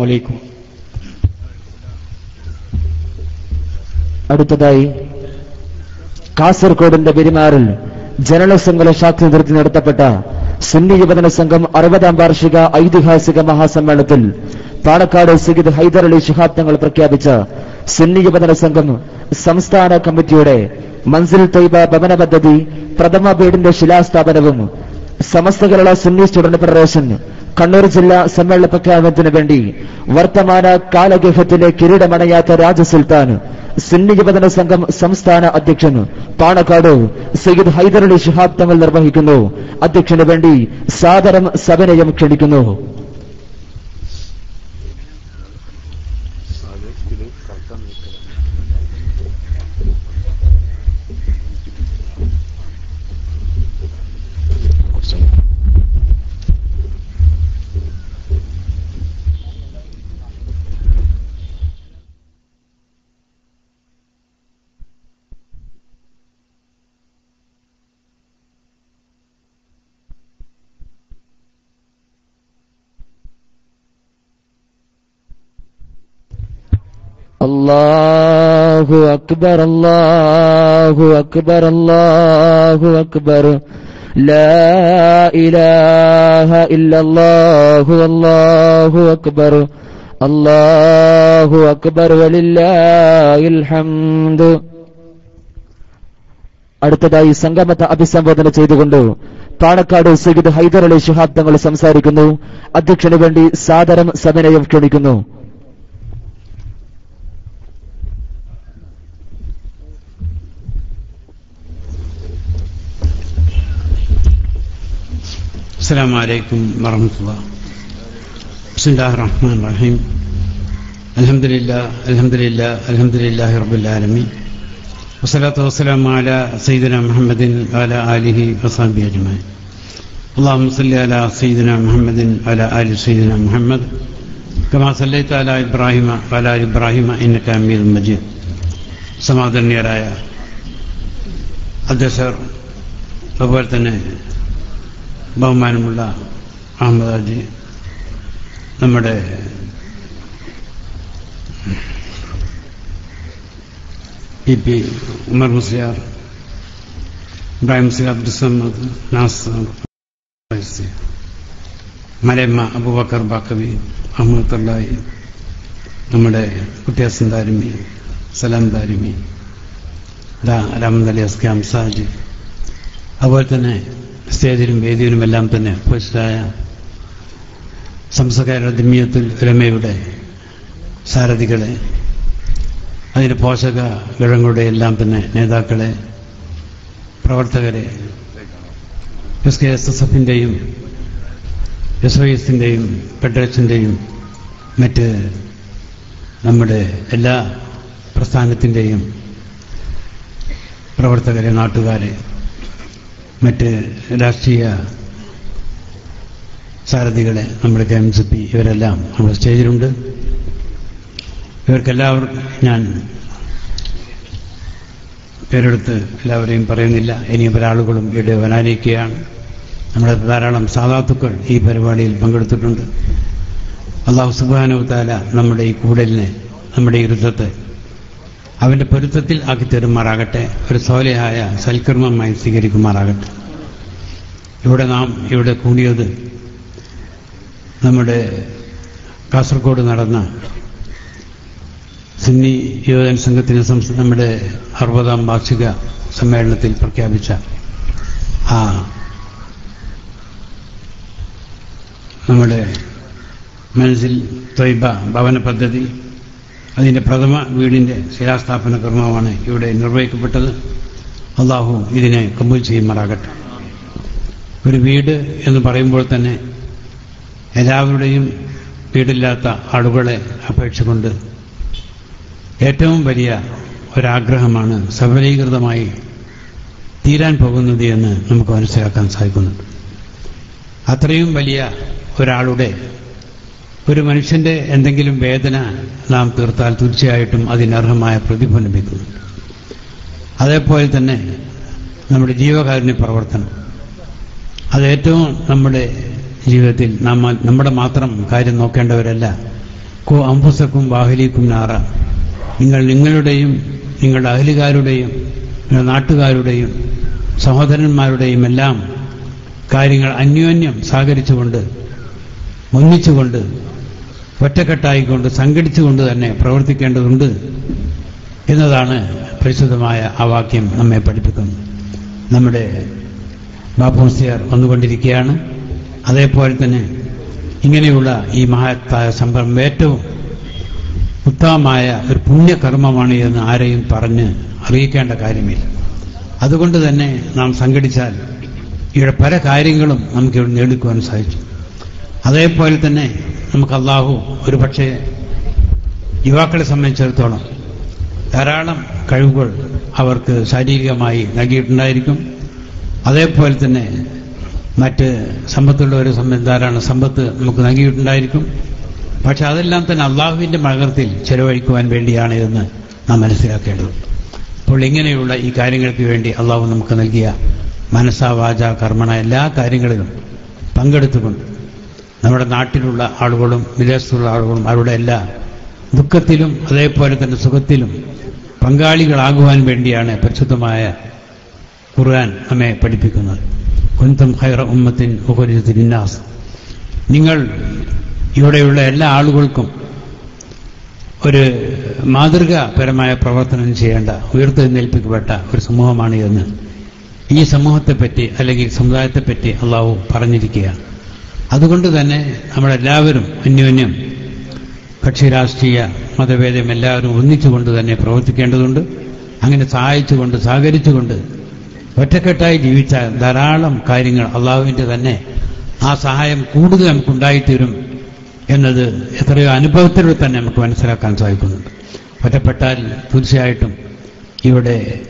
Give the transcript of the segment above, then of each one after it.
അലൈക്കും അടുത്തതായി കാസർഗോഡിന്റെ പെരുമാറിൽ ജനറൽ ശാക്തി നിർത്തി നടത്തപ്പെട്ട സുന്നി യുവജന സംഘം അറുപതാം വാർഷിക ഐതിഹാസിക മഹാസമ്മേളനത്തിൽ പാലക്കാട് സയ്യിദ് ഹൈദർ അലി ശിഹാബ് തങ്ങൾ പ്രഖ്യാപിച്ച സുന്നി യുവജന സംഘം സംസ്ഥാന കമ്മിറ്റിയുടെ മൻസിൽ തൈബ ഭവന പദ്ധതി പ്രഥമ ബീഡിന്റെ ശിലാസ്ഥാപനവും സമസ്ത കേരള സുന്നി സ്റ്റുഡന്റ് ഫെഡറേഷൻ കണ്ണൂർ ജില്ലാ സമ്മേളന പ്രഖ്യാപനത്തിന് വേണ്ടി വർത്തമാന കാലഗേഹത്തിലെ കിരീടമണയാത്ത രാജസുൽത്താൻ സുന്നി യുവജന സംഘം സംസ്ഥാന അധ്യക്ഷൻ പാണക്കാട് സയ്യിദ് ഹൈദർ അലി ഷിഹാബ് തങ്ങൾ നിർവഹിക്കുന്നു. അധ്യക്ഷന് വേണ്ടി സാദരം സവിനയം ക്ഷണിക്കുന്നു. الله أكبر الله أكبر الله أكبر لا إله إلا الله والله أكبر الله أكبر ولله الحمد അടുത്തതായി സംഗമത്തെ അഭിസംബോധന ചെയ്തുകൊണ്ട് പാണക്കാട് സയ്യിദ് ഹൈദർ അലി ശിഹാബ് തങ്ങൾ സംസാരിക്കുന്നു അധ്യക്ഷന് വേണ്ടി സാദരം സവിനയം ക്ഷണിക്കുന്നു السلام عليكم ورحمة الله بسم الله الرحمن الرحيم الحمد لله الحمد لله الحمد لله رب العالمين والصلاة والسلام على سيدنا محمد وعلى آله وصحبه أجمعين اللهم صل على سيدنا محمد وعلى آل سيدنا محمد كما صليت على إبراهيم وعلى آل إبراهيم إنك حميد مجيد സമാദരണീയരായ അധ്യക്ഷർ അതുപോലെ തന്നെ ബഹുമാനമുള്ള അഹമ്മദാജി നമ്മുടെ P P Umar Musliyar Ibrahim C Abdussamad നാസ് മലയമ്മ അബൂബക്കർ ബാക്കവി അഹമ്മദ് തള്ളായി നമ്മുടെ കുട്ടിയാസൻ താരിമി സലാം താരിമി രാമദലി അസ്കാം സാജി അതുപോലെ തന്നെ സ്റ്റേജിലും വേദിയിലുമെല്ലാം തന്നെ ഉപസ്ഥിതായ സംസ്കാര ദിമ്യത്തിൽ ഉലമയുടെ സാരഥികളെ അതിന്റെ പോഷക ഘടകങ്ങളുടെ എല്ലാം തന്നെ നേതാക്കളെ പ്രവർത്തകരെ എസ് കെ എസ് എസ് എഫിന്റെയും എസ് ഒ എസിന്റെയും ഫെഡറേഷന്റെയും മറ്റ് നമ്മുടെ എല്ലാ പ്രസ്ഥാനത്തിന്റെയും പ്രവർത്തകരെ നാട്ടുകാരെ മറ്റ് രാഷ്ട്രീയ സാരഥികളെ നമ്മുടെ കെ എം സി പി ഇവരെല്ലാം നമ്മുടെ സ്റ്റേജിലുണ്ട്. ഇവർക്കെല്ലാവർക്കും ഞാൻ പേരെടുത്ത് എല്ലാവരെയും പറയുന്നില്ല. ഇനി പല ആളുകളും ഇവിടെ വരാനിരിക്കുകയാണ്. നമ്മുടെ ധാരാളം സാധാത്തുക്കൾ ഈ പരിപാടിയിൽ പങ്കെടുത്തിട്ടുണ്ട്. അള്ളാഹു സുബാനവത്താല നമ്മുടെ ഈ കൂടലിനെ നമ്മുടെ ഈ യുദ്ധത്തെ അവന്റെ പൊരുത്തത്തിൽ ആക്കി തരുമാറാകട്ടെ. ഒരു സോലയായ സൽക്കർമ്മമായി സ്വീകരിക്കുമാറാകട്ടെ. ഇവിടെ നാം ഇവിടെ കൂടിയത് നമ്മുടെ കാസർഗോഡ് നടന്ന സിന്നി യുവജന സംഘത്തിന് നമ്മുടെ അറുപതാം വാർഷിക സമ്മേളനത്തിൽ പ്രഖ്യാപിച്ച ആ നമ്മുടെ മനസ്സിൽ ത്വയ്ബ ഭവന പദ്ധതി അതിന്റെ പ്രഥമ വീടിന്റെ ശിലാസ്ഥാപന കർമ്മമാണ് ഇവിടെ നിർവഹിക്കപ്പെട്ടത്. അള്ളാഹു ഇതിനെ കമ്പൂൽ ചെയ്യുമാറാകട്ടെ. ഒരു വീട് എന്ന് പറയുമ്പോൾ തന്നെ എല്ലാവരുടെയും വീടില്ലാത്ത ആളുകളെ അപേക്ഷിച്ചുകൊണ്ട് ഏറ്റവും വലിയ ഒരാഗ്രഹമാണ് സബലീകൃതമായി തീരാൻ പോകുന്നത് എന്ന് നമുക്ക് മനസ്സിലാക്കാൻ സാധിക്കുന്നുണ്ട് അത്രയും വലിയ ഒരാളുടെ ഒരു മനുഷ്യന്റെ എന്തെങ്കിലും വേദന നാം തീർത്താൽ തീർച്ചയായിട്ടും അതിനർഹമായ പ്രതിഫലം ലഭിക്കുന്നുണ്ട് അതേപോലെ തന്നെ നമ്മുടെ ജീവകാരുണ്യ പ്രവർത്തനം. അതേറ്റവും നമ്മുടെ ജീവിതത്തിൽ നാം നമ്മുടെ മാത്രം കാര്യം നോക്കേണ്ടവരല്ല. കോ അംഫുസക്കും വാഹലിക്കും നാറ. നിങ്ങൾ നിങ്ങളുടെയും നിങ്ങളുടെ അഹലുകാരുടെയും നിങ്ങളുടെ നാട്ടുകാരുടെയും സഹോദരന്മാരുടെയും എല്ലാം കാര്യങ്ങൾ അന്യോന്യം സഹകരിച്ചുകൊണ്ട് ഒന്നിച്ചുകൊണ്ട് ഒറ്റക്കെട്ടായിക്കൊണ്ട് സംഘടിച്ചുകൊണ്ട് തന്നെ പ്രവർത്തിക്കേണ്ടതുണ്ട് എന്നതാണ് പരിശുദ്ധമായ ആ വാക്യം നമ്മെ പഠിപ്പിക്കുന്നത്. നമ്മുടെ ബാബുസിയർ വന്നുകൊണ്ടിരിക്കുകയാണ്. അതേപോലെ തന്നെ ഇങ്ങനെയുള്ള ഈ മഹത്തായ സംരംഭം ഏറ്റവും ഉത്തമമായ ഒരു പുണ്യകർമ്മമാണ് എന്ന് ആരെയും പറഞ്ഞ് അറിയിക്കേണ്ട കാര്യമില്ല. അതുകൊണ്ട് തന്നെ നാം സംഘടിച്ചാൽ ഇവിടെ പല കാര്യങ്ങളും നമുക്കിവിടെ നേടിക്കുവാൻ സാധിച്ചു. അതേപോലെ തന്നെ നമുക്ക് അള്ളാഹു ഒരു പക്ഷേ യുവാക്കളെ സംബന്ധിച്ചിടത്തോളം ധാരാളം കഴിവുകൾ അവർക്ക് ശാരീരികമായി നൽകിയിട്ടുണ്ടായിരിക്കും. അതേപോലെ തന്നെ മറ്റ് സമ്പത്തുള്ളവരെ സംബന്ധിച്ച് ധാരാളം സമ്പത്ത് നമുക്ക് നൽകിയിട്ടുണ്ടായിരിക്കും. പക്ഷെ അതെല്ലാം തന്നെ അള്ളാഹുവിന്റെ മകർത്തിൽ ചെലവഴിക്കുവാൻ വേണ്ടിയാണ് എന്ന് നാം മനസ്സിലാക്കേണ്ടത്. അപ്പോൾ ഇങ്ങനെയുള്ള ഈ കാര്യങ്ങൾക്ക് വേണ്ടി അള്ളാഹു നമുക്ക് നൽകിയ മനസ്സാ വാച കർമ്മണ എല്ലാ കാര്യങ്ങളിലും പങ്കെടുത്തുകൊണ്ട് നമ്മുടെ നാട്ടിലുള്ള ആളുകളും വിദേശത്തുള്ള ആളുകളും അവരുടെ എല്ലാ ദുഃഖത്തിലും അതേപോലെ തന്നെ സുഖത്തിലും പങ്കാളികളാകുവാൻ വേണ്ടിയാണ് പരിശുദ്ധമായ ഖുർആൻ നമ്മെ പഠിപ്പിക്കുന്നത്. കുന്തം ഖൈറ ഉമ്മത്തിൻ ഉഹരിനാസ് നിങ്ങൾ ഇവിടെയുള്ള എല്ലാ ആളുകൾക്കും ഒരു മാതൃകാപരമായ പ്രവർത്തനം ചെയ്യേണ്ട ഉയർത്തെഴുന്നേൽപ്പിക്കപ്പെട്ട ഒരു സമൂഹമാണ് എന്ന് ഈ സമൂഹത്തെപ്പറ്റി അല്ലെങ്കിൽ സമുദായത്തെപ്പറ്റി അള്ളാഹു പറഞ്ഞിരിക്കുകയാണ്. അതുകൊണ്ട് തന്നെ നമ്മളെല്ലാവരും അന്യോന്യം കക്ഷി രാഷ്ട്രീയ മതഭേദം എല്ലാവരും ഒന്നിച്ചുകൊണ്ട് തന്നെ പ്രവർത്തിക്കേണ്ടതുണ്ട്. അങ്ങനെ സഹായിച്ചുകൊണ്ട് സഹകരിച്ചുകൊണ്ട് ഒറ്റക്കെട്ടായി ജീവിച്ച ധാരാളം കാര്യങ്ങൾ അള്ളാഹുവിന്റെ തന്നെ ആ സഹായം കൂടുതൽ നമുക്കുണ്ടായിത്തീരും എന്നത് എത്രയോ അനുഭവത്തിലൂടെ തന്നെ നമുക്ക് മനസ്സിലാക്കാൻ സാധിക്കുന്നുണ്ട്. ഒറ്റപ്പെട്ടാൽ തീർച്ചയായിട്ടും ഇവിടെ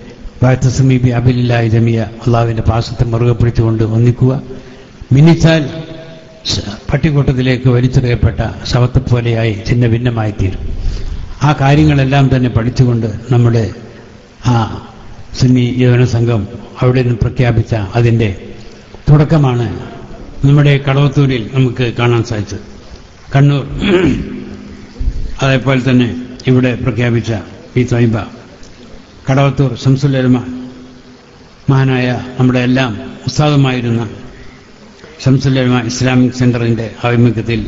വായത്തസമീപി അബിലില്ലായി ജമിയ അള്ളാഹുവിന്റെ പാശത്തെ മുറുകെ പിടിച്ചുകൊണ്ട് ഒന്നിക്കുക. മിന്നിച്ചാൽ പട്ടിക്കൂട്ടത്തിലേക്ക് വലിച്ചെറിയപ്പെട്ട ശവത്തെ പോലെയായി ചിന്ന ഭിന്നമായി തീരും ആ കാര്യങ്ങളെല്ലാം തന്നെ പഠിച്ചുകൊണ്ട് നമ്മുടെ ആ സുന്നി യുവന സംഘം അവിടെ നിന്ന് പ്രഖ്യാപിച്ച അതിന്റെ തുടക്കമാണ് നമ്മുടെ കടവത്തൂരിൽ നമുക്ക് കാണാൻ സാധിച്ചത്. കണ്ണൂർ അതേപോലെ തന്നെ ഇവിടെ പ്രഖ്യാപിച്ച ഈ തൊയ്ബ കടവത്തൂർ ശംസുലമ മഹാനായ നമ്മുടെ എല്ലാം ഉസ്താദമായിരുന്ന ഷംസുലമ ഇസ്ലാമിക് സെന്ററിന്റെ ആഭിമുഖ്യത്തിൽ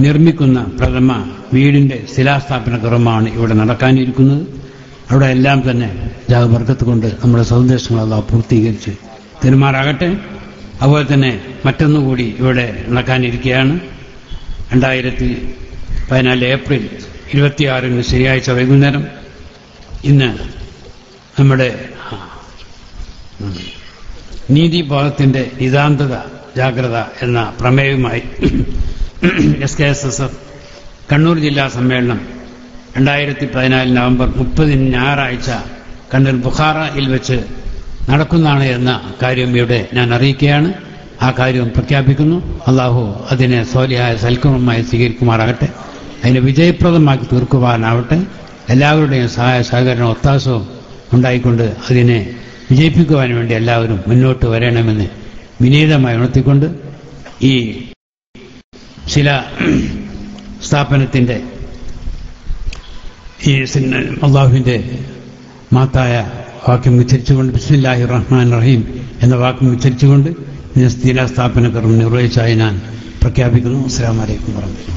നിർമ്മിക്കുന്ന പ്രഥമ വീടിന്റെ ശിലാസ്ഥാപന കർമ്മമാണ് ഇവിടെ നടക്കാനിരിക്കുന്നത്. അവിടെ എല്ലാം തന്നെ ജാഗവർഗത്ത് കൊണ്ട് നമ്മുടെ സന്ദേശങ്ങളെല്ലാം പൂർത്തീകരിച്ച് തെരുമാറാകട്ടെ. അതുപോലെ തന്നെ മറ്റൊന്നുകൂടി ഇവിടെ നടക്കാനിരിക്കുകയാണ്. രണ്ടായിരത്തി പതിനാല് ഏപ്രിൽ ഇരുപത്തിയാറിന് ശനിയാഴ്ച വൈകുന്നേരം ഇന്ന് നമ്മുടെ നീതിബോധത്തിന്റെ നിതാന്തത ജാഗ്രത എന്ന പ്രമേയവുമായി S K S S F Kannur ജില്ലാ സമ്മേളനം രണ്ടായിരത്തി പതിനാല് നവംബർ മുപ്പതിന് ഞായറാഴ്ച കണ്ണൂർ ബുഖാറയിൽ വെച്ച് നടക്കുന്നതാണ് എന്ന കാര്യം ഇവിടെ ഞാൻ അറിയിക്കുകയാണ്. ആ കാര്യം പ്രഖ്യാപിക്കുന്നു. അള്ളാഹു അതിനെ സോലിയായ സൽക്കമമായി സ്വീകരിക്കുമാറാകട്ടെ. അതിനെ വിജയപ്രദമാക്കി തീർക്കുവാനാവട്ടെ. എല്ലാവരുടെയും സഹായ സഹകരണവും ഒത്താസവും ഉണ്ടായിക്കൊണ്ട് അതിനെ വിജയിപ്പിക്കുവാൻ വേണ്ടി എല്ലാവരും മുന്നോട്ട് വരണമെന്ന് വിനീതമായി ഉണർത്തിക്കൊണ്ട് ഈ ശില സ്ഥാപനത്തിന്റെ ഈ അള്ളാഹുവിന്റെ മാത്തായ വാക്യം ഉച്ചരിച്ചുകൊണ്ട് ബിസ്മില്ലാഹി റഹ്മാൻ റഹീം എന്ന വാക്യം ഉച്ചരിച്ചുകൊണ്ട് സ്ഥിര സ്ഥാപന കർമ്മം നിർവഹിച്ചായി ഞാൻ പ്രഖ്യാപിക്കുന്നു. അസ്സാം വലൈക്കും വർഹമത്തുള്ള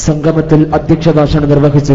സംഗമത്തിൽ അധ്യക്ഷ ഭാഷണം നിർവഹിച്ചു